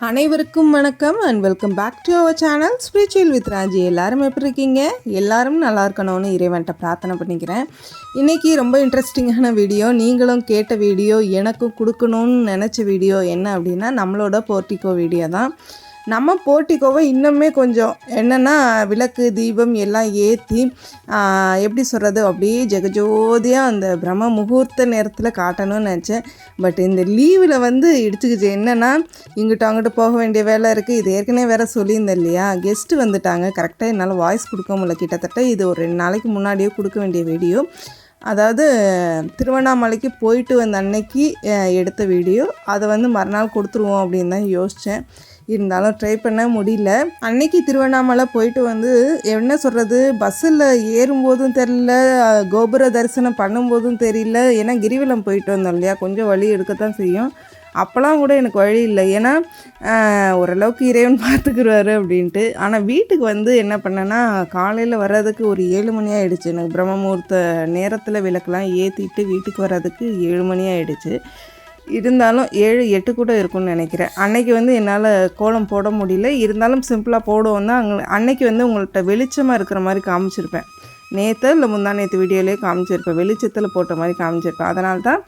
அனைவருக்கும் வணக்கம் and welcome back to our channel spiritual with Raji எல்லாரும் எப்படி இருக்கீங்க? எல்லாரும் நல்லா இருக்கணும்னு இறைவன்ட்ட பிரார்த்தனை பண்ணிக்கிறேன். இன்றைக்கி ரொம்ப இன்ட்ரெஸ்டிங்கான வீடியோ நீங்களும் கேட்ட வீடியோ எனக்கும் கொடுக்கணும்னு நினச்ச வீடியோ என்ன அப்படின்னா நம்மளோட போர்ட்டிகோ வீடியோ தான். நம்ம போர்ட்டிக்கோவை இன்னுமே கொஞ்சம் என்னென்னா விளக்கு தீபம் எல்லாம் ஏற்றி எப்படி சொல்கிறது அப்படியே ஜெகஜோதியாக அந்த பிரம்ம முகூர்த்த நேரத்தில் காட்டணும்னு நினச்சேன். பட் இந்த லீவில் வந்து இடிச்சுக்கிச்சு. என்னென்னா இங்கிட்ட அங்கிட்ட போக வேண்டிய வேலை இருக்குது இது ஏற்கனவே வேறு சொல்லியிருந்தேன் இல்லையா? கெஸ்ட்டு வந்துட்டாங்க. கரெக்டாக என்னால் வாய்ஸ் கொடுக்க முடியல. கிட்டத்தட்ட இது ஒரு ரெண்டு நாளைக்கு முன்னாடியே கொடுக்க வேண்டிய வீடியோ அதாவது திருவண்ணாமலைக்கு போயிட்டு வந்த அன்னைக்கு எடுத்த வீடியோ அதை வந்து மறுநாள் கொடுத்துருவோம் அப்படின்னு தான் யோசித்தேன் இருந்தாலும் ட்ரை பண்ண முடியல. அன்னைக்கு திருவண்ணாமலை போயிட்டு வந்து என்ன சொல்கிறது பஸ்ஸில் ஏறும்போதும் தெரியல கோபுர தரிசனம் பண்ணும்போதும் தெரியல. ஏன்னா கிரிவலம் போயிட்டு வந்தோம் இல்லையா? கொஞ்சம் வழி எடுக்கத்தான் செய்யும். அப்போலாம் கூட எனக்கு வழி இல்லை. ஏன்னா ஓரளவுக்கு இறைவன் பார்த்துக்குருவாரு அப்படின்ட்டு. ஆனால் வீட்டுக்கு வந்து என்ன பண்ணேன்னா காலையில் வர்றதுக்கு ஒரு ஏழு மணி ஆகிடுச்சு எனக்கு பிரம்மமூர்த்த நேரத்தில் விளக்கெலாம் ஏற்றிட்டு வீட்டுக்கு வர்றதுக்கு ஏழு மணி ஆகிடுச்சு இருந்தாலும் ஏழு எட்டு கூட இருக்கும்னு நினைக்கிறேன். அன்னைக்கு வந்து என்னால் கோலம் போட முடியல. இருந்தாலும் சிம்பிளாக போடுவோம் தான் அங்கே அன்னைக்கு வந்து உங்கள்கிட்ட வெளிச்சமாக இருக்கிற மாதிரி காமிச்சிருப்பேன். நேற்று இல்லை முந்தா நேற்று வீடியோலேயே காமிச்சிருப்பேன். வெளிச்சத்தில் போட்ட மாதிரி காமிச்சிருப்பேன். அதனால தான்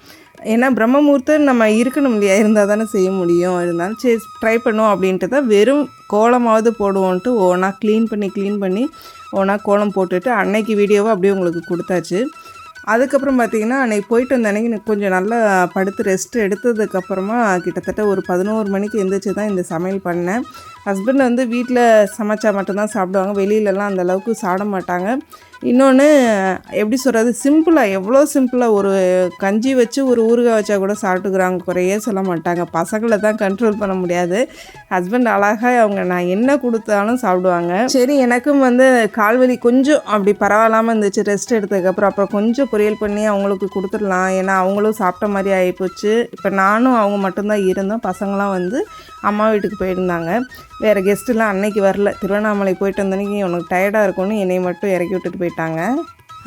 ஏன்னா பிரம்மமுகூர்த்தம் நம்ம இருக்கணும் இல்லையா? இருந்தால் தானே செய்ய முடியும். இருந்தாலும் சரி ட்ரை பண்ணுவோம் அப்படின்ட்டு தான் வெறும் கோலமாவது போடுவோன்ட்டு ஒவ்வொன்றா க்ளீன் பண்ணி க்ளீன் பண்ணி ஒவ்வொன்றா கோலம் போட்டுட்டு அன்னைக்கு வீடியோவை அப்படியே உங்களுக்கு கொடுத்தாச்சு. அதுக்கப்புறம் பார்த்தீங்கன்னா அன்றைக்கி போயிட்டு வந்த அன்றைக்கி எனக்கு கொஞ்சம் நல்லா படுத்து ரெஸ்ட் எடுத்ததுக்கப்புறமா கிட்டத்தட்ட ஒரு பதினோரு மணிக்கு எந்திரிச்சு தான் இந்த சமையல் பண்ணேன். ஹஸ்பண்ட் வந்து வீட்டில் சமைச்சா மட்டும்தான் சாப்பிடுவாங்க. வெளியிலலாம் அந்த அளவுக்கு சாப்பிட மாட்டாங்க. இன்னொன்று எப்படி சொல்கிறது சிம்பிளாக எவ்வளோ சிம்பிளாக ஒரு கஞ்சி வச்சு ஒரு ஊறுகாய் வச்சா கூட சாப்பிட்டுக்கிறாங்க குறையே சொல்ல மாட்டாங்க. பசங்களை தான் கண்ட்ரோல் பண்ண முடியாது. ஹஸ்பண்ட் அழகாக அவங்க நான் என்ன கொடுத்தாலும் சாப்பிடுவாங்க. சரி எனக்கும் வந்து கால்வலி கொஞ்சம் அப்படி பரவாயில்லாமல் இருந்துச்சு ரெஸ்ட் எடுத்ததுக்கப்புறம் அப்புறம். கொஞ்சம் பொரியல் பண்ணி அவங்களுக்கு கொடுத்துடலாம். ஏன்னா அவங்களும் சாப்பிட்ட மாதிரி ஆகிப்போச்சு இப்போ நானும் அவங்க மட்டும்தான் இருந்தோம். பசங்களாம் வந்து அம்மா வீட்டுக்கு போயிருந்தாங்க. வேறு கெஸ்ட்டுலாம் அன்னைக்கு வரல. திருவண்ணாமலை போயிட்டு வந்தன்னைக்கு உனக்கு டயர்டாக இருக்கும்னு என்னை மட்டும் இறக்கி விட்டுட்டு போயிட்டாங்க.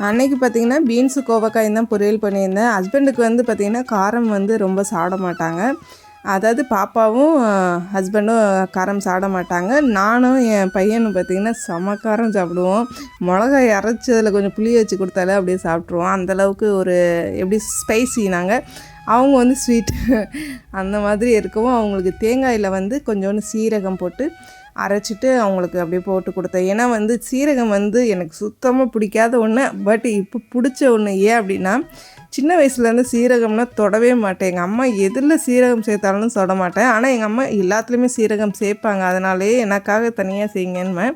அன்னைக்கு பார்த்தீங்கன்னா பீன்ஸு கோவக்காய் தான் பொரியல் பண்ணியிருந்தேன். ஹஸ்பண்டுக்கு வந்து பார்த்திங்கன்னா காரம் வந்து ரொம்ப சாப்பிட மாட்டாங்க. அதாவது பாப்பாவும் ஹஸ்பண்டும் காரம் சாப்பிட மாட்டாங்க. நானும் என் பையனும் பார்த்திங்கன்னா செம காரம் சாப்பிடுவோம். மிளகாய் அரைச்சி அதில் கொஞ்சம் புளி வச்சு கொடுத்தாலே அப்படியே சாப்பிட்ருவோம் அந்தளவுக்கு ஒரு எப்படி ஸ்பைசி நாங்கள் அவங்க வந்து ஸ்வீட் அந்த மாதிரி இருக்கவும் அவங்களுக்கு தேங்காயில் வந்து கொஞ்சோண்டு சீரகம் போட்டு அரைச்சிட்டு அவங்களுக்கு அப்படியே போட்டு கொடுத்தேன். ஏன்னா வந்து சீரகம் வந்து எனக்கு சுத்தமாக பிடிக்காத ஒன்று பட் இப்போ பிடிச்ச ஒன்று ஏன் அப்படின்னா சின்ன வயசுலேருந்து சீரகம்னா தொடவே மாட்டேன். எங்கள் அம்மா எதில் சீரகம் சேர்த்தாலும் தொட மாட்டேன். ஆனால் எங்கள் அம்மா எல்லாத்துலேயுமே சீரகம் சேர்ப்பாங்க. அதனாலேயே எனக்காக தனியாக செய்யுங்கன்னு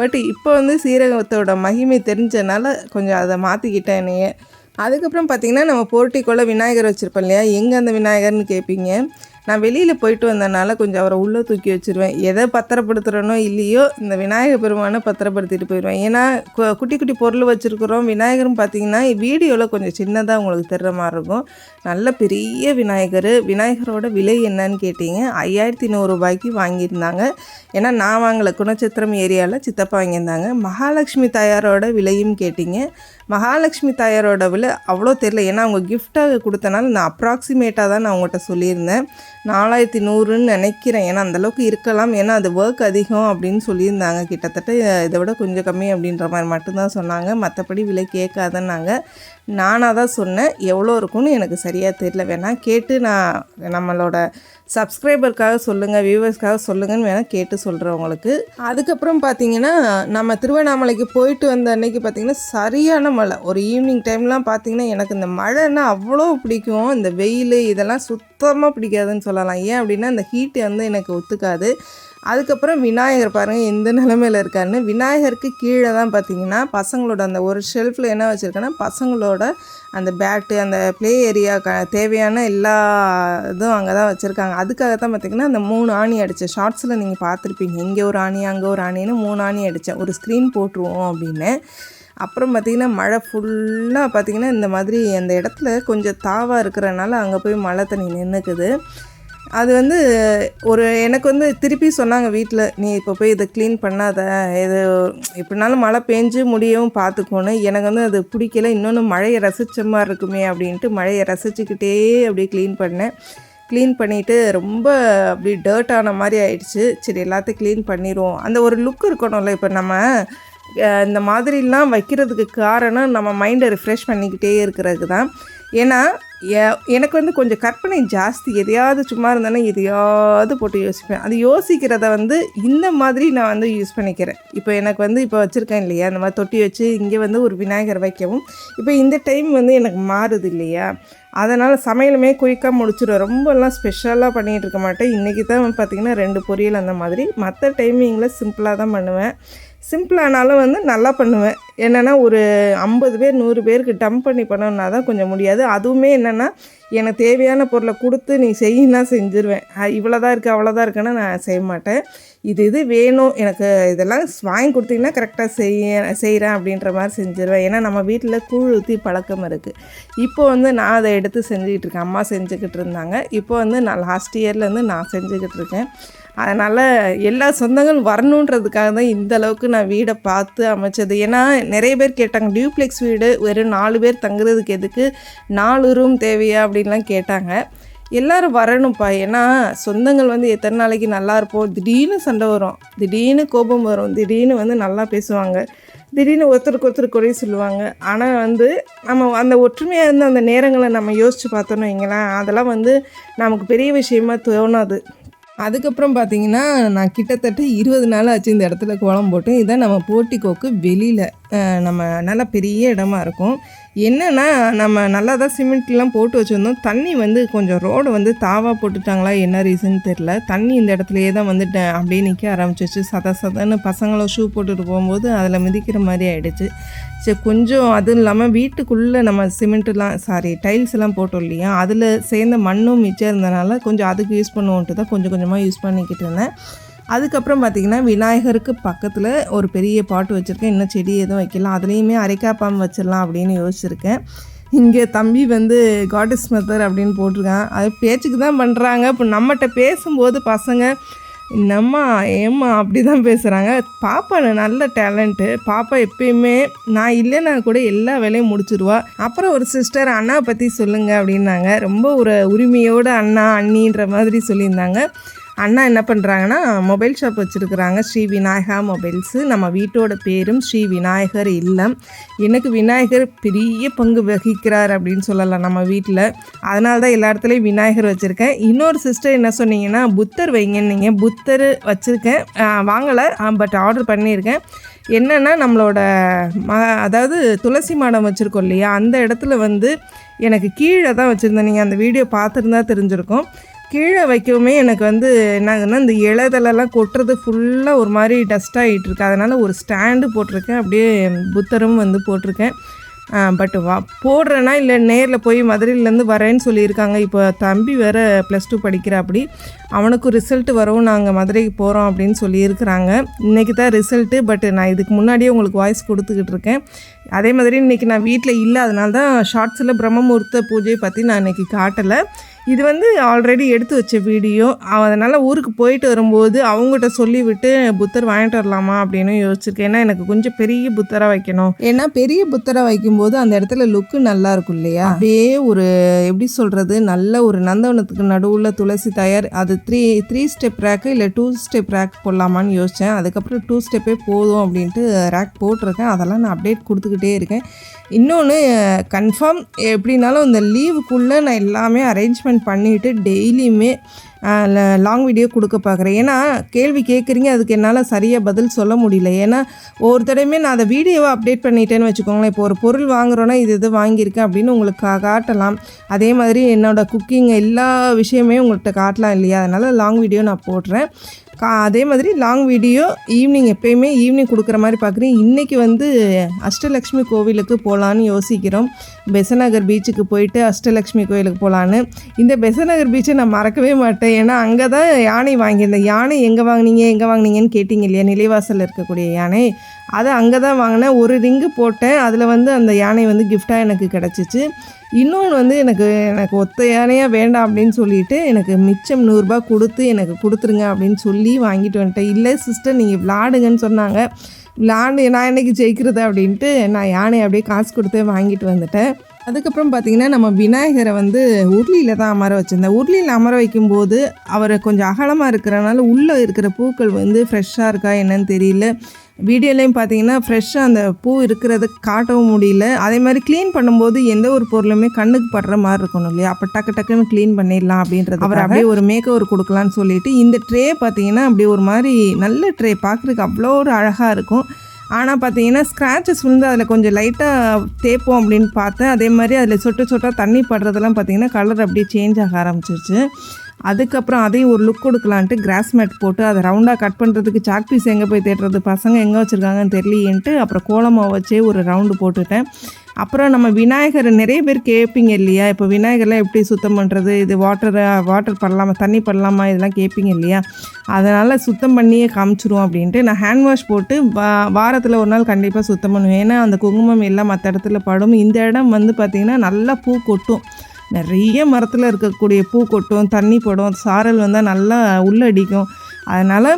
பட் இப்போ வந்து சீரகத்தோட மகிமை தெரிஞ்சனால கொஞ்சம் அதை மாற்றிக்கிட்டேன் என்னையே. அதுக்கப்புறம் பார்த்திங்கன்னா நம்ம போர்ட்டிக்குள்ளே விநாயகர் வச்சுருப்போம் இல்லையா? எங்கே அந்த விநாயகர்னு கேட்பீங்க நான் வெளியில் போயிட்டு வந்தனால கொஞ்சம் அவரை உள்ளே தூக்கி வச்சுருவேன். எதை பத்திரப்படுத்துகிறனோ இல்லையோ இந்த விநாயகர் பெருமானை பத்திரப்படுத்திட்டு போயிடுவேன். ஏன்னா கு- குட்டி குட்டி பொருள் வச்சுருக்குறோம். விநாயகரும் பார்த்தீங்கன்னா வீடியோவில் கொஞ்சம் சின்னதாக உங்களுக்கு தெரிற மாதிரி இருக்கும். நல்ல பெரிய விநாயகர். விநாயகரோட விலை என்னன்னு கேட்டீங்க. ஐயாயிரத்தி நூறுரூபாய்க்கு வாங்கியிருந்தாங்க. ஏன்னா நான் வாங்கலை. குணச்சித்திரம் ஏரியாவில் சித்தப்பா வாங்கியிருந்தாங்க. மகாலட்சுமி தாயாரோட விலையும் கேட்டீங்க. மகாலட்சுமி தாயாரோட விலை அவ்வளோ தெரில ஏன்னா அவங்க கிஃப்டாக கொடுத்தனால நான் அப்ராக்சிமேட்டாக தான் நான் அவங்ககிட்ட சொல்லியிருந்தேன். நாலாயிரத்தி நூறுன்னு நினைக்கிறேன். ஏன்னா அந்தளவுக்கு இருக்கலாம். ஏன்னா அது ஒர்க் அதிகம் அப்படின்னு சொல்லியிருந்தாங்க. கிட்டத்தட்ட இதை விட கொஞ்சம் கம்மி அப்படின்ற மாதிரி மட்டும்தான் சொன்னாங்க. மற்றபடி விலை கேட்காதன்னாங்க. நானாக தான் சொன்னேன். எவ்வளோ இருக்கும்னு எனக்கு சரியாக தெரியல. வேணால் கேட்டு நான் நம்மளோட சப்ஸ்கிரைபருக்காக சொல்லுங்கள் வியூவர்ஸ்க்காக சொல்லுங்கன்னு வேணால் கேட்டு சொல்கிறேன் உங்களுக்கு. அதுக்கப்புறம் பார்த்தீங்கன்னா நம்ம திருவண்ணாமலைக்கு போயிட்டு வந்த அன்னைக்கு பார்த்தீங்கன்னா சரியான மழை. ஒரு ஈவினிங் டைம்லாம் பார்த்தீங்கன்னா எனக்கு இந்த மழைன்னா அவ்வளோ பிடிக்கும். இந்த வெயில் இதெல்லாம் சுத்தமாக பிடிக்காதுன்னு சொல்லலாம். ஏன் அப்படின்னா இந்த ஹீட்டு வந்து எனக்கு ஒத்துக்காது. அதுக்கப்புறம் விநாயகர் பாருங்கள் எந்த நிலமையில இருக்காருன்னு. விநாயகருக்கு கீழே தான் பார்த்தீங்கன்னா பசங்களோட அந்த ஒரு ஷெல்ஃபில் என்ன வச்சுருக்கேன்னா பசங்களோட அந்த பேட்டு அந்த ப்ளே ஏரியா க தேவையான எல்லா இதுவும் அங்கே தான் வச்சுருக்காங்க. அதுக்காக தான் பார்த்தீங்கன்னா அந்த மூணு ஆணி அடித்தேன் ஷார்ட்ஸில் நீங்கள் பார்த்துருப்பீங்க. இங்கே ஒரு ஆணி அங்கே ஒரு ஆணின்னு மூணு ஆணி அடித்தேன் ஒரு ஸ்க்ரீன் போட்டுருவோம் அப்படின்னு. அப்புறம் பார்த்திங்கன்னா மழை ஃபுல்லாக பார்த்திங்கன்னா இந்த மாதிரி அந்த இடத்துல கொஞ்சம் தாவாக இருக்கிறனால அங்கே போய் மழை தண்ணி நின்றுக்குது அது வந்து ஒரு எனக்கு வந்து திருப்பி சொன்னாங்க வீட்டில் நீ இப்போ போய் இதை க்ளீன் பண்ணாத. இது எப்படினாலும் மழை பெஞ்சு முடியவும் பார்த்துக்கோணும் எனக்கு வந்து அது பிடிக்கல. இன்னொன்று மழையை ரசித்த மாதிரி இருக்குமே அப்படின்ட்டு மழையை ரசிச்சுக்கிட்டே அப்படியே க்ளீன் பண்ணேன். க்ளீன் பண்ணிவிட்டு ரொம்ப அப்படி டர்ட் ஆன மாதிரி ஆயிடுச்சு. சரி எல்லாத்தையும் க்ளீன் பண்ணிடுவோம் அந்த ஒரு லுக் இருக்கணும்ல இப்போ நம்ம இந்த மாதிரிலாம் வைக்கிறதுக்கு காரணம் நம்ம மைண்டை ரிஃப்ரெஷ் பண்ணிக்கிட்டே இருக்கிறதுக்கு தான். ஏன்னா எனக்கு வந்து கொஞ்சம் கற்பனை ஜாஸ்தி. எதையாவது சும்மா இருந்தேன்னா எதையாவது போட்டு யோசிப்பேன். அது யோசிக்கிறத வந்து இந்த மாதிரி நான் வந்து யூஸ் பண்ணிக்கிறேன். இப்போ எனக்கு வந்து இப்போ வச்சுருக்கேன் இல்லையா? இந்த மாதிரி தொட்டி வச்சு இங்கே வந்து ஒரு விநாயகர் வைக்கவும். இப்போ இந்த டைம் வந்து எனக்கு மாறுது இல்லையா? அதனால் சமையலுமே குயிக்காக முடிச்சிடுவேன் ரொம்பலாம் ஸ்பெஷலாக பண்ணிகிட்டு இருக்க மாட்டேன். இன்றைக்கி தான் பார்த்திங்கன்னா ரெண்டு பொரியல் அந்த மாதிரி. மற்ற டைமிங்கில் சிம்பிளாக தான் பண்ணுவேன். சிம்பிளானாலும் வந்து நல்லா பண்ணுவேன். என்னென்னா ஒரு ஐம்பது பேர் நூறு பேருக்கு டம்ப் பண்ணி பண்ணணுன்னா தான் கொஞ்சம் முடியாது. அதுவுமே என்னென்னா எனக்கு தேவையான பொருளை கொடுத்து நீ செய்யினா செஞ்சுருவேன். இவ்வளோ தான் இருக்குது அவ்வளோதான் இருக்குன்னு நான் செய்ய மாட்டேன். இது இது வேணும். எனக்கு இதெல்லாம் வாங்கி கொடுத்தீங்கன்னா கரெக்டாக செய்ய செய்கிறேன் அப்படின்ற மாதிரி செஞ்சுருவேன். ஏன்னா நம்ம வீட்டில் கூழ் ஊற்றி பழக்கம் இருக்குது இப்போ வந்து நான் அதை எடுத்து செஞ்சுக்கிட்டு இருக்கேன். அம்மா செஞ்சுக்கிட்டு இருந்தாங்க. இப்போ வந்து நான் லாஸ்ட் இயர்லேருந்து நான் செஞ்சுக்கிட்டு இருக்கேன். அதனால் எல்லா சொந்தங்களும் வரணுன்றதுக்காக தான் இந்த அளவுக்கு நான் வீடை பார்த்து அமைச்சது. ஏன்னா நிறைய பேர் கேட்டாங்க டியூப்ளெக்ஸ் வீடு வெறும் நாலு பேர் தங்குறதுக்கு எதுக்கு? நாலு ரூம் தேவையா? அப்படின்லாம் கேட்டாங்க. எல்லோரும் வரணும்ப்பா. ஏன்னா சொந்தங்கள் வந்து எத்தனை நாளைக்கு நல்லா இருப்போம்? திடீர்னு சண்டை வரும். திடீர்னு கோபம் வரும். திடீர்னு வந்து நல்லா பேசுவாங்க. திடீர்னு ஒருத்தருக்கு ஒருத்தர் குறைய சொல்லுவாங்க. ஆனால் வந்து நம்ம அந்த ஒற்றுமையாக இருந்த அந்த நேரங்களை நம்ம யோசித்து பார்த்தோன்னு வைங்களேன் அதெல்லாம் வந்து நமக்கு பெரிய விஷயமா தோணாது. அதுக்கப்புறம் பார்த்தீங்கன்னா நான் கிட்டத்தட்ட இருபது நாள் ஆச்சு இந்த இடத்துல கோலம் போட்டு இதான் நம்ம போட்டிக்கோக்கு வெளியில் நம்ம நல்லா பெரிய இடமா இருக்கும். என்னென்னா நம்ம நல்லா தான் சிமெண்ட்லாம் போட்டு வச்சுருந்தோம். தண்ணி வந்து கொஞ்சம் ரோடு வந்து தாவாக போட்டுட்டாங்களா என்ன ரீசன் தெரில தண்ணி இந்த இடத்துலையே தான் வந்து ட- அப்படியே நிற்க ஆரம்பிச்சிச்சு சத சதன்னு பசங்களும் ஷூ போட்டுட்டு போகும்போது அதில் மிதிக்கிற மாதிரி ஆகிடுச்சு சரி கொஞ்சம் அதுவும் இல்லாமல் வீட்டுக்குள்ளே நம்ம சிமெண்ட்டுலாம் சாரி டைல்ஸ் எல்லாம் போட்டோம் இல்லையா? அதில் சேர்ந்த மண்ணும் மிச்சம் இருந்தனால கொஞ்சம் அதுக்கு யூஸ் பண்ணுவோன்ட்டு தான் கொஞ்சம் கொஞ்சமாக யூஸ் பண்ணிக்கிட்டு இருந்தேன். அதுக்கப்புறம் பார்த்திங்கன்னா விநாயகருக்கு பக்கத்தில் ஒரு பெரிய பாட்டு வச்சுருக்கேன். இன்னும் செடி எதுவும் வைக்கலாம் அதுலேயுமே அரைக்காப்பாம்பு வச்சிடலாம் அப்படின்னு யோசிச்சிருக்கேன். இங்கே தம்பி வந்து காடஸ் மெத்தர் அப்படின்னு போட்டிருக்கான். அது பேச்சுக்கு தான் பண்ணுறாங்க இப்போ நம்மகிட்ட பேசும்போது பசங்க என்னம்மா ஏம்மா? அப்படி தான் பேசுகிறாங்க பாப்பா நல்ல டேலண்ட்டு பாப்பா எப்பயுமே நான் இல்லைன்னா கூட எல்லா வேலையும் முடிச்சிருவா. அப்புறம் ஒரு சிஸ்டர் அண்ணா பற்றி சொல்லுங்கள் அப்படின்னாங்க. ரொம்ப ஒரு உரிமையோட அண்ணா அண்ணின்ற மாதிரி சொல்லியிருந்தாங்க. அண்ணா என்ன பண்ணுறாங்கன்னா மொபைல் ஷாப் வச்சுருக்குறாங்க. ஸ்ரீ விநாயகா மொபைல்ஸு நம்ம வீட்டோட பேரும் ஸ்ரீ விநாயகர் இல்லம். எனக்கு விநாயகர் பெரிய பங்கு வகிக்கிறார் அப்படின்னு சொல்லலாம் நம்ம வீட்டில் அதனால தான் எல்லா இடத்துலையும் விநாயகர் வச்சுருக்கேன். இன்னொரு சிஸ்டர் என்ன சொன்னீங்கன்னா புத்தர் வைங்கன்னீங்க புத்தர் வச்சுருக்கேன். வாங்கலை பட் ஆர்டர் பண்ணியிருக்கேன். என்னென்னா நம்மளோட ம அதாவது துளசி மாடம் வச்சுருக்கோம் இல்லையா? அந்த இடத்துல வந்து எனக்கு கீழே தான் வச்சுருந்தேன். நீங்கள் அந்த வீடியோ பார்த்துருந்தா தெரிஞ்சிருக்கும். கீழே வைக்கவுமே எனக்கு வந்து என்னாகுன்னா இந்த இலைதலெல்லாம் கொட்டுறது ஃபுல்லாக ஒரு மாதிரி டஸ்ட் ஆகிட்டு இருக்கு அதனால் ஒரு ஸ்டாண்டு போட்டிருக்கேன். அப்படியே புத்தரும் வந்து போட்டிருக்கேன். பட் வா போடுறேன்னா இல்லை நேரில் போய் மதுரையிலேருந்து வரேன்னு சொல்லியிருக்காங்க. இப்போ தம்பி வேறு ப்ளஸ் டூ படிக்கிறாப்படி அவனுக்கும் ரிசல்ட் வரவும் நாங்கள் மதுரைக்கு போகிறோம் அப்படின்னு சொல்லியிருக்கிறாங்க. இன்றைக்கி தான் ரிசல்ட்டு பட் நான் இதுக்கு முன்னாடியே உங்களுக்கு வாய்ஸ் கொடுத்துக்கிட்டு இருக்கேன். அதே மாதிரி இன்றைக்கி நான் வீட்டில் இல்லை அதனால தான் ஷார்ட்ஸில் பிரம்மமுகூர்த்த பூஜையை பற்றி நான் இன்றைக்கி காட்டலை. இது வந்து ஆல்ரெடி எடுத்து வச்ச வீடியோ அதனால் ஊருக்கு போயிட்டு வரும்போது அவங்ககிட்ட சொல்லிவிட்டு புத்தர் வாங்கிட்டு வரலாமா அப்படின்னு யோசிச்சிருக்கேன். ஏன்னா எனக்கு கொஞ்சம் பெரிய புத்தராக வைக்கணும். ஏன்னா பெரிய புத்தராக வைக்கும்போது அந்த இடத்துல லுக்கு நல்லா இருக்கும் இல்லையா? அப்படியே ஒரு எப்படி சொல்கிறது நல்ல ஒரு நந்தவனத்துக்கு நடுவில் துளசி தயார் அது த்ரீ த்ரீ ஸ்டெப் ரேக்கு இல்லை டூ ஸ்டெப் ரேக் போடலாமான்னு யோசித்தேன் அதுக்கப்புறம் டூ ஸ்டெப்பே போதும் அப்படின்ட்டு ரேக் போட்டிருக்கேன். அதெல்லாம் நான் அப்டேட் கொடுத்துக்கிட்டே இருக்கேன். இன்னொன்று கன்ஃபார்ம் எப்படினாலும் இந்த லீவுக்குள்ளே நான் எல்லாமே அரேஞ்ச்மெண்ட் பண்ணிவிட்டு டெய்லியுமே லாங் வீடியோ கொடுக்க பார்க்குறேன். ஏன்னா கேள்வி கேட்குறீங்க அதுக்கு என்னால் சரியாக பதில் சொல்ல முடியல. ஏன்னா ஒரு தடவையுமே நான் அதை வீடியோவை அப்டேட் பண்ணிட்டேன்னு வச்சுக்கோங்களேன். இப்போ ஒரு பொருள் வாங்குகிறோன்னா இது இது வாங்கியிருக்கேன் அப்படின்னு உங்களுக்கு காட்டலாம். அதே மாதிரி என்னோட குக்கிங் எல்லா விஷயமே உங்கள்கிட்ட காட்டலாம் இல்லையா? அதனால் லாங் வீடியோ நான் போடுறேன். அதே மாதிரி லாங் வீடியோ ஈவினிங் எப்பயுமே ஈவினிங் கொடுக்குற மாதிரி பார்க்குறேன் இன்றைக்கி வந்து அஷ்டலக்ஷ்மி கோவிலுக்கு போகலான்னு யோசிக்கிறோம். பெசநகர் பீச்சுக்கு போயிட்டு அஷ்டலக்ஷ்மி கோயிலுக்கு போகலான்னு இந்த பெசநகர் பீச்சை நான் மறக்கவே மாட்டேன். ஏன்னா அங்கே தான் யானை வாங்கியிருந்தேன். யானை எங்கே வாங்குனீங்க எங்கே வாங்குனீங்கன்னு கேட்டிங்க இல்லையா? நிலைவாசலில் இருக்கக்கூடிய யானை. அதை அங்கே தான் வாங்கினேன். ஒரு ரிங்கு போட்டேன். அதில் வந்து அந்த யானை வந்து கிஃப்டாக எனக்கு கிடச்சிச்சு. இன்னொன்று வந்து எனக்கு எனக்கு ஒத்த யானையாக வேண்டாம் அப்படின்னு சொல்லிட்டு எனக்கு மிச்சம் நூறுரூபா கொடுத்து எனக்கு கொடுத்துருங்க அப்படின்னு சொல்லி வாங்கிட்டு வந்துட்டேன். இல்லை சிஸ்டர் நீங்கள் விளாடுங்கன்னு சொன்னாங்க. விளாண்டு நான் என்னைக்கு ஜெயிக்கிறது அப்படின்ட்டு நான் யானை அப்படியே காசு கொடுத்து வாங்கிட்டு வந்துட்டேன். அதுக்கப்புறம் பார்த்தீங்கன்னா நம்ம விநாயகரை வந்து உருளியில் தான் அமர வச்சுருந்தேன். உருளியில் அமர வைக்கும்போது அவர் கொஞ்சம் அகலமாக இருக்கிறனால உள்ளே இருக்கிற பூக்கள் வந்து ஃப்ரெஷ்ஷாக இருக்கா என்னன்னு தெரியல. வீடியோலையும் பார்த்தீங்கன்னா ஃப்ரெஷ்ஷாக அந்த பூ இருக்கிறத காட்டவும் முடியல. அதே மாதிரி க்ளீன் பண்ணும்போது எந்த ஒரு பொருளுமே கண்ணுக்கு படுற மாதிரி இருக்கணும் இல்லையா? அப்போ டக்கு டக்குன்னு க்ளீன் பண்ணிடலாம் அப்படின்றது அவர் அப்படியே ஒரு மேக் ஓவர் கொடுக்கலான்னு சொல்லிட்டு இந்த ட்ரே பார்த்தீங்கன்னா அப்படியே ஒரு மாதிரி நல்ல ட்ரே பார்க்குறதுக்கு அவ்வளோ ஒரு அழகாக இருக்கும். ஆனால் பார்த்தீங்கன்னா ஸ்க்ராச்சஸ் வந்து அதில் கொஞ்சம் லைட்டாக தேய்ப்போம் அப்படின்னு பார்த்தேன். அதே மாதிரி அதில் சொட்டு சொட்டாக தண்ணி படுறதெல்லாம் பார்த்தீங்கன்னா கலர் அப்படியே சேஞ்ச் ஆக ஆரம்பிச்சிருச்சு. அதுக்கப்புறம் அதையும் ஒரு லுக் கொடுக்கலான்ட்டு கிராஸ் மேட் போட்டு அதை ரவுண்டாக கட் பண்ணுறதுக்கு சாக் பீஸ் எங்கே போய் தேடுறது? பசங்க எங்கே வச்சுருக்காங்கன்னு தெரியலையேன்ட்டு அப்புறம் கோலமாக வச்சே ஒரு ரவுண்டு போட்டுட்டேன். அப்புறம் நம்ம விநாயகர் நிறைய பேர் கேட்பீங்க இல்லையா? இப்போ விநாயகர்லாம் எப்படி சுத்தம் பண்ணுறது இது வாட்டரை வாட்டர் பண்ணலாமா தண்ணி பண்ணலாமா இதெல்லாம் கேட்பீங்க இல்லையா? அதனால் சுத்தம் பண்ணியே காமிச்சிருவோம் அப்படின்ட்டு நான் ஹேண்ட் வாஷ் போட்டு வா வாரத்தில் ஒரு நாள் கண்டிப்பாக சுத்தம் பண்ணுவேன். ஏன்னா அந்த குங்குமம் எல்லாம் மற்ற இடத்துல படும். இந்த இடம் வந்து பார்த்திங்கன்னா நல்லா பூ கொட்டும். நிறைய மரத்தில் இருக்கக்கூடிய பூ கொட்டும் தண்ணி போடும் சாரல் வந்தால் நல்லா உள்ளடிக்கும் அதனால்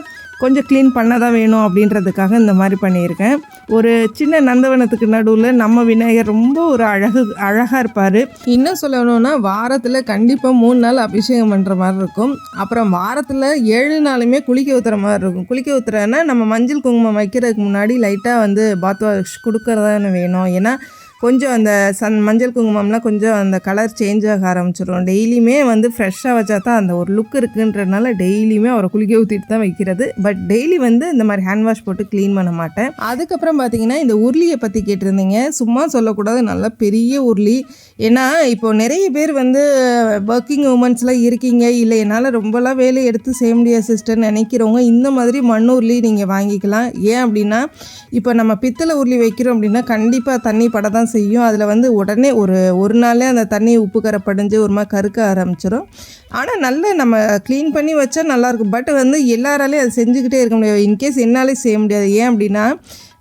கொஞ்சம் க்ளீன் பண்ண தான் வேணும் அப்படின்றதுக்காக இந்த மாதிரி பண்ணியிருக்கேன். ஒரு சின்ன நந்தவனத்துக்கு நடுவில் நம்ம விநாயகர் ரொம்ப ஒரு அழகு அழகாக இருப்பார். இன்னும் சொல்லணும்னா வாரத்தில் கண்டிப்பாக மூணு நாள் அபிஷேகம் பண்ணுற மாதிரி இருக்கும். அப்புறம் வாரத்தில் ஏழு நாளுமே குளிக்க ஊற்றுற மாதிரி இருக்கும். குளிக்க ஊற்றுறன்னா நம்ம மஞ்சள் குங்குமம் வைக்கிறதுக்கு முன்னாடி லைட்டாக வந்து பாத் வாஷ் கொடுக்கறதான்னு வேணும். ஏன்னா கொஞ்சம் அந்த சன் மஞ்சள் குங்குமம்லாம் கொஞ்சம் அந்த கலர் சேஞ்ச் ஆக ஆரம்பிச்சிடும் டெய்லியுமே வந்து ஃப்ரெஷ்ஷாக வச்சா தான் அந்த ஒரு லுக் இருக்குன்றதுனால டெய்லியுமே அவரை குளிக்க ஊற்றிட்டு தான் வைக்கிறது. பட் டெய்லி வந்து இந்த மாதிரி ஹேண்ட் வாஷ் போட்டு க்ளீன் பண்ண மாட்டேன். அதுக்கப்புறம் பார்த்தீங்கன்னா இந்த உருளியை பற்றி கேட்டிருந்தீங்க. சும்மா சொல்லக்கூடாது நல்ல பெரிய உருளி. ஏன்னா இப்போ நிறைய பேர் வந்து ஒர்க்கிங் உமன்ஸ்லாம் இருக்கீங்க. இல்லை என்னால் ரொம்பலாம் வேலை எடுத்து செய்ய முடியாது சிஸ்டர் நினைக்கிறவங்க. இந்த மாதிரி மண் உருளி நீங்கள் வாங்கிக்கலாம். ஏன் அப்படின்னா இப்போ நம்ம பித்தளை உருளி வைக்கிறோம் அப்படின்னா கண்டிப்பாக தண்ணி பட தான் செய்யும். அதில் வந்து உடனே ஒரு ஒரு நாளே அந்த தண்ணி உப்பு கரை படிஞ்சு ஒரு மாதிரி கருக்க ஆரம்பிச்சிடும் ஆனால் நல்ல நம்ம க்ளீன் பண்ணி வச்சா நல்லாயிருக்கும் பட் வந்து எல்லாராலையும் அதை செஞ்சுக்கிட்டே இருக்க முடியாது. இன்கேஸ் என்னாலே செய்ய முடியாது. ஏன் அப்படின்னா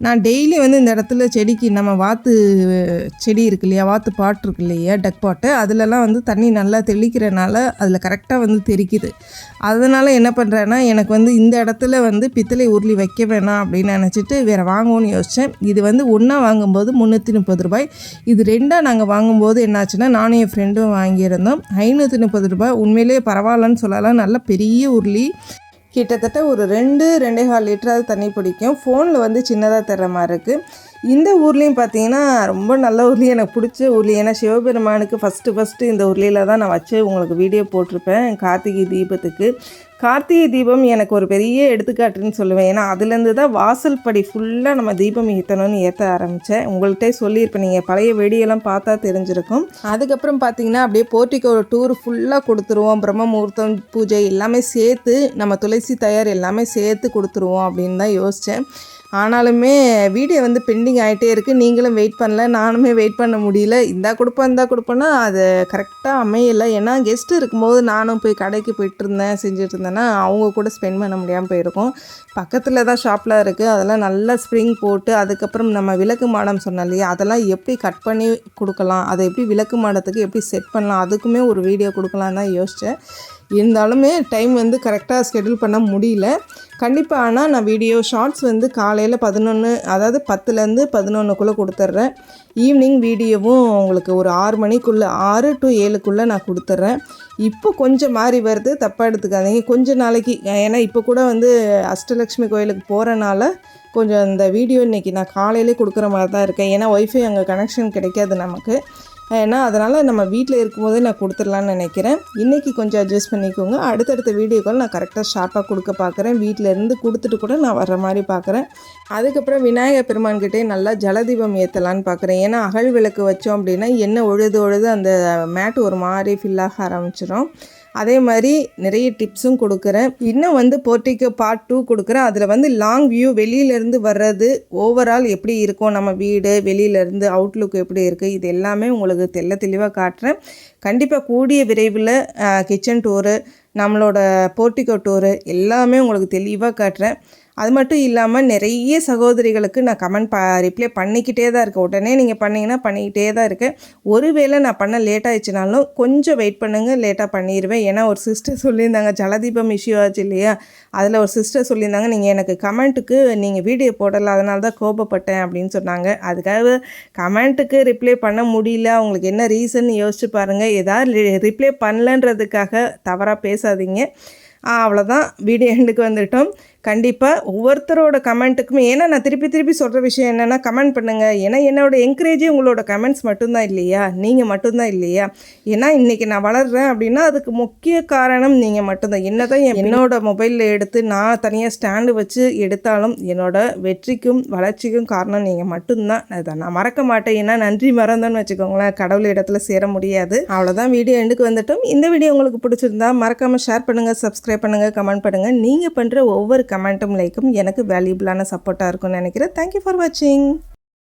நான் டெய்லி வந்து இந்த இடத்துல செடிக்கு நம்ம வாத்து செடி இருக்கு இல்லையா வாத்து பாட்டு இருக்கு இல்லையா டக் பாட்டு அதிலலாம் வந்து தண்ணி நல்லா தெளிக்கிறனால அதில் கரெக்டாக வந்து தெரிக்குது. அதனால் என்ன பண்ணுறேன்னா எனக்கு வந்து இந்த இடத்துல வந்து பித்தளை உருளி வைக்க வேணாம் அப்படின்னு நினச்சிட்டு வேறு வாங்குவோன்னு யோசித்தேன் இது வந்து ஒன்றா வாங்கும்போது முந்நூற்றி முப்பது ரூபாய். இது ரெண்டாக நாங்கள் வாங்கும்போது என்னாச்சுன்னா நானும் என் ஃப்ரெண்டும் வாங்கியிருந்தோம். ஐநூற்றி முப்பது ரூபாய். உண்மையிலேயே பரவாயில்லன்னு சொல்லலாம். நல்ல பெரிய உருளி. கிட்டத்தட்ட ஒரு ரெண்டு ரெண்டே கால் லிட்டராவது தண்ணி பிடிக்கும். ஃபோனில் வந்து சின்னதாக தர்ற மாதிரி இருக்குது இந்த ஊர்லேயும் பார்த்தீங்கன்னா ரொம்ப நல்ல ஊர்லேயும் எனக்கு பிடிச்ச ஊர்லி ஏன்னா சிவபெருமானுக்கு ஃபஸ்ட்டு ஃபஸ்ட்டு இந்த ஊர்லியில் தான் நான் வச்சு உங்களுக்கு வீடியோ போட்டிருப்பேன். கார்த்திகை தீபத்துக்கு. கார்த்திகை தீபம் எனக்கு ஒரு பெரிய எடுத்துக்காட்டுன்னு சொல்லுவேன். ஏன்னா அதுலேருந்து தான் வாசல் படி ஃபுல்லாக நம்ம தீபம் ஏற்றணும்னு ஏற்ற ஆரம்பித்தேன் உங்கள்கிட்ட சொல்லியிருப்பேன். நீங்கள் பழைய வெடியெல்லாம் பார்த்தா தெரிஞ்சிருக்கும். அதுக்கப்புறம் பார்த்தீங்கன்னா அப்படியே போர்ட்டிக்கு ஒரு டூர் ஃபுல்லாக கொடுத்துருவோம். பிரம்ம முகூர்த்தம் பூஜை எல்லாமே சேர்த்து நம்ம துளசி தயார் எல்லாமே சேர்த்து கொடுத்துருவோம் அப்படின்னு தான் யோசித்தேன் ஆனாலுமே வீடியோ வந்து பெண்டிங் ஆகிட்டே இருக்குது நீங்களும் வெயிட் பண்ணல நானுமே வெயிட் பண்ண முடியல. இந்தா கொடுப்பேன் இந்தா கொடுப்பேன்னா அது கரெக்டாக அமையலை. ஏன்னா கெஸ்ட்டு இருக்கும்போது நானும் போய் கடைக்கு போயிட்டு இருந்தேன் செஞ்சுட்டு இருந்தேன்னா அவங்க கூட ஸ்பெண்ட் பண்ண முடியாமல் போயிருக்கும். பக்கத்தில் தான் ஷாப்பில் இருக்குது அதெல்லாம் நல்லா ஸ்ப்ரிங் போட்டு அதுக்கப்புறம் நம்ம விளக்கு மாடம் சொன்னோம் இல்லையா? அதெல்லாம் எப்படி கட் பண்ணி கொடுக்கலாம்? அதை எப்படி விளக்கு மாடத்துக்கு எப்படி செட் பண்ணலாம்? அதுக்குமே ஒரு வீடியோ கொடுக்கலாம் தான் யோசித்தேன் இருந்தாலுமே டைம் வந்து கரெக்டாக ஸ்கெடியூல் பண்ண முடியல. கண்டிப்பாக ஆனால் நான் வீடியோ ஷார்ட்ஸ் வந்து காலையில் பதினொன்று அதாவது பத்துலேருந்து பதினொன்றுக்குள்ளே கொடுத்துட்றேன் ஈவினிங் வீடியோவும் உங்களுக்கு ஒரு ஆறு மணிக்குள்ளே ஆறு டு ஏழுக்குள்ளே நான் கொடுத்துட்றேன் இப்போ கொஞ்சம் மாறி வருது தப்பாக எடுத்துக்காதீங்க. கொஞ்சம் நாளைக்கு ஏன்னா இப்போ கூட வந்து அஷ்டலக்ஷ்மி கோயிலுக்கு போகிறனால கொஞ்சம் இந்த வீடியோ இன்றைக்கி நான் காலையிலே கொடுக்குற மாதிரி தான் இருக்கேன். ஏன்னா ஒய்ஃபை அங்கே கனெக்ஷன் கிடைக்காது நமக்கு. ஏன்னா அதனால் நம்ம வீட்டில் இருக்கும்போதே நான் கொடுத்துடலான்னு நினைக்கிறேன். இன்றைக்கி கொஞ்சம் அட்ஜஸ்ட் பண்ணிக்கோங்க. அடுத்தடுத்த வீடியோக்கள் நான் கரெக்டாக ஷார்ப்பாக கொடுக்க பார்க்குறேன். வீட்டில் இருந்து கொடுத்துட்டு கூட நான் வர்ற மாதிரி பார்க்குறேன். அதுக்கப்புறம் விநாயகர் பெருமான்கிட்டே நல்லா ஜலதீபம் ஏற்றலான்னு பார்க்குறேன். ஏன்னா அகல் விளக்கு வச்சோம் அப்படின்னா என்ன ஒழுது ஒழுது அந்த மேட் ஒரு மாதிரி ஃபில்லாக ஆரம்பிச்சிடும் அதே மாதிரி நிறைய டிப்ஸும் கொடுக்குறேன். இன்னும் வந்து போர்ட்டிக்கு பார்ட் டூ கொடுக்குறேன். அதில் வந்து லாங் வியூ வெளியிலேருந்து வர்றது ஓவரால் எப்படி இருக்கும் நம்ம வீடு வெளியிலேருந்து அவுட்லுக் எப்படி இருக்குது இது எல்லாமே உங்களுக்கு தெல்ல தெளிவாக காட்டுறேன். கண்டிப்பாக கூடிய விரைவில் கிச்சன் டூரு நம்மளோட போர்ட்டிகோ டூரு எல்லாமே உங்களுக்கு தெளிவாக காட்டுறேன். அது மட்டும் இல்லாமல் நிறைய சகோதரிகளுக்கு நான் கமெண்ட் ப ரிப்ளை பண்ணிக்கிட்டே தான் இருக்கேன். உடனே நீங்கள் பண்ணீங்கன்னா பண்ணிக்கிட்டே தான் இருக்கேன். ஒருவேளை நான் பண்ண லேட் ஆயிடுச்சுனாலும் கொஞ்சம் வெயிட் பண்ணுங்கள் லேட்டாக பண்ணிடுவேன் ஏன்னா ஒரு சிஸ்டர் சொல்லியிருந்தாங்க ஜலதீபம் இஷ்யூ ஆச்சு இல்லையா? அதில் ஒரு சிஸ்டர் சொல்லியிருந்தாங்க நீங்கள் எனக்கு கமெண்ட்டுக்கு நீங்கள் வீடியோ போடலை அதனால தான் கோபப்பட்டேன் அப்படின்னு சொன்னாங்க. அதுக்காக கமெண்ட்டுக்கு ரிப்ளை பண்ண முடியல. அவங்களுக்கு என்ன ரீசன் யோசிச்சு பாருங்கள் ஏதாவது ரிப்ளை பண்ணலன்றதுக்காக தவறாக பேசாதீங்க. அவ்வளோதான் வீடியோ எண்டுக்கு வந்துட்டோம். கண்டிப்பாக ஒவ்வொருத்தரோட கமெண்ட்டுக்குமே ஏன்னா நான் திருப்பி திருப்பி சொல்கிற விஷயம் என்னென்னா கமெண்ட் பண்ணுங்கள் ஏன்னா என்னோட என்கரேஜே உங்களோட கமெண்ட்ஸ் மட்டும்தான் இல்லையா? நீங்கள் மட்டும்தான் இல்லையா? ஏன்னா இன்றைக்கி நான் வளர்கிறேன் அப்படின்னா அதுக்கு முக்கிய காரணம் நீங்கள் மட்டும்தான். என்ன தான் என்னோட மொபைலில் எடுத்து நான் தனியாக ஸ்டாண்டு வச்சு எடுத்தாலும் என்னோட வெற்றிக்கும் வளர்ச்சிக்கும் காரணம் நீங்கள் மட்டும்தான். அதை நான் மறக்க மாட்டேன். ஏன்னா நன்றி மறந்தோன்னு வச்சுக்கோங்களேன். கடவுள் இடத்துல சேர முடியாது. அவ்வளோதான் வீடியோ எண்டுக்கு வந்துட்டோம். இந்த வீடியோ உங்களுக்கு பிடிச்சிருந்தா மறக்காமல் ஷேர் பண்ணுங்கள் சப்ஸ்கிரைப் பண்ணுங்கள் கமெண்ட் பண்ணுங்கள் நீங்கள் பண்ணுற ஒவ்வொரு கமெண்ட்டும் லைக்கும் எனக்கு வேல்யூபிளான சப்போர்ட்டாக இருக்கும்னு நினைக்கிறேன். தேங்க்யூ ஃபார் வாட்சிங்